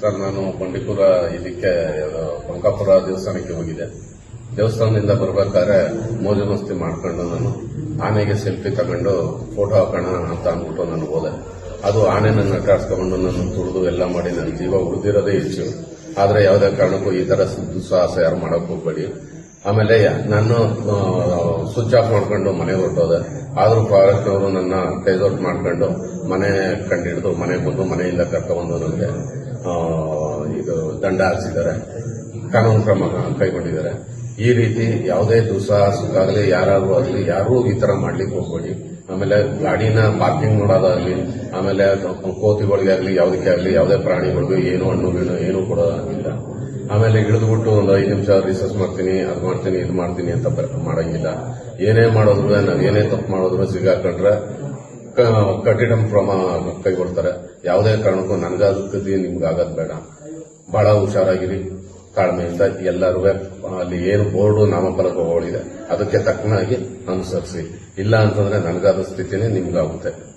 Sir, ನಾನು ಬಂಡೀಪುರ ಇದಕ್ಕೆ ಪಂಕಾಪುರ ಬಂಕಾಪುರ ದೇವಸ್ಥಾನಕ್ಕೆ ಹೋಗಿದ್ದೆ. ದೇವಸ್ಥಾನದಿಂದ ಬರಬೇಕಾದ್ರೆ ಮೋಜು ಮಸ್ತಿ ಮಾಡ್ಕೊಂಡು ನಾನು ಆನೆಗೆ ಸೆಲ್ಫಿ ತಗೊಂಡು ಫೋಟೋ ಹಾಕೋಣ ಅಂತ ಅಂದ್ಬಿಟ್ಟು ನಾನು ಹೋದೆ. ಅದು ಆನೆ ನನ್ನ ಅಟ್ಟಾಡ್ಸ್ಕೊಂಡು ನನ್ನ ತುಳಿದು ಎಲ್ಲ ಮಾಡಿ ನನ್ನ ಜೀವ ಉಳಿದಿರೋದೇ ಹೆಚ್ಚು. ಆದರೆ ಯಾವುದೇ ಕಾರಣಕ್ಕೂ ಈ ಥರ ದುಸ್ಸಾಹಸ ಯಾರು ಮಾಡೋಕೆ ಹೋಗ್ಬೇಡಿ. ಆಮೇಲೆ ನಾನು ಸ್ವಿಚ್ ಆಫ್ ಮಾಡ್ಕೊಂಡು ಮನೆ ಹೊರಟೋದೆ. ಆದರೂ ಫಾರೆಸ್ಟ್ನವರು ನನ್ನ ಟೇಸ್ ಔಟ್ ಮಾಡ್ಕೊಂಡು ಮನೆ ಕಂಡಿಡಿದು ಮನೆಗೆ ಬಂದು ಮನೆಯಿಂದ ಕರ್ಕೊಂಡು ನನಗೆ ಇದು ದಂಡ ಹಾರಿಸಿದ್ದಾರೆ ಕಾನೂನು ಕ್ರಮ ಕೈಗೊಂಡಿದ್ದಾರೆ. ಈ ರೀತಿ ಯಾವುದೇ ದುಸ್ಸಾಹಸಕ್ಕಾಗಲಿ ಯಾರಾದ್ರೂ ಆಗಲಿ, ಯಾರೂ ಈ ತರ ಮಾಡ್ಲಿಕ್ಕೆ ಹೋಗ್ಬೇಡಿ. ಆಮೇಲೆ ಗಾಡಿನ ಪಾರ್ಕಿಂಗ್ ನೋಡೋದಾಗಲಿ, ಆಮೇಲೆ ಕೋತಿಗಳಿಗೆ ಆಗಲಿ, ಯಾವುದಕ್ಕೆ ಆಗಲಿ, ಯಾವುದೇ ಪ್ರಾಣಿಗಳಿಗೂ ಏನು ಹಣ್ಣು, ಗಿಣ್ಣು ಏನು ಕೊಡೋದಾಗಿಲ್ಲ ಆಮೇಲೆ ಇಳಿದ್ಬಿಟ್ಟು ಒಂದು ಐದು ನಿಮಿಷ ರಿಸರ್ಚ್ ಮಾಡ್ತೀನಿ, ಅದು ಮಾಡ್ತೀನಿ, ಇದು ಮಾಡ್ತೀನಿ ಅಂತ ಮಾಡೋಂಗಿಲ್ಲ. ಏನೇ ಮಾಡೋದ್ರೂ, ನಾವು ಏನೇ ತಪ್ಪು ಮಾಡಿದ್ರು ಸಿಗಾಕೊಂಡ್ರೆ ಕಠಿಣ ಕ್ರಮ ಕೈಗೊಳ್ತಾರೆ. ಯಾವುದೇ ಕಾರಣಕ್ಕೂ ನನಗಾಗದಿ ನಿಮ್ಗೆ ಆಗೋದು ಬೇಡ. ಬಹಳ ಹುಷಾರಾಗಿರಿ. ತಾಳ್ಮೆಯಿಂದ ಎಲ್ಲರೂ ಅಲ್ಲಿ ಏನು ಬೋರ್ಡು ನಾಮಫಲಕಗಳಿದೆ, ಅದಕ್ಕೆ ತಕ್ಕನಾಗಿ ಅನುಸರಿಸಿ. ಇಲ್ಲ ಅಂತಂದ್ರೆ ನನಗಾದ ಸ್ಥಿತಿನೇ ನಿಮ್ಗಾಗುತ್ತೆ.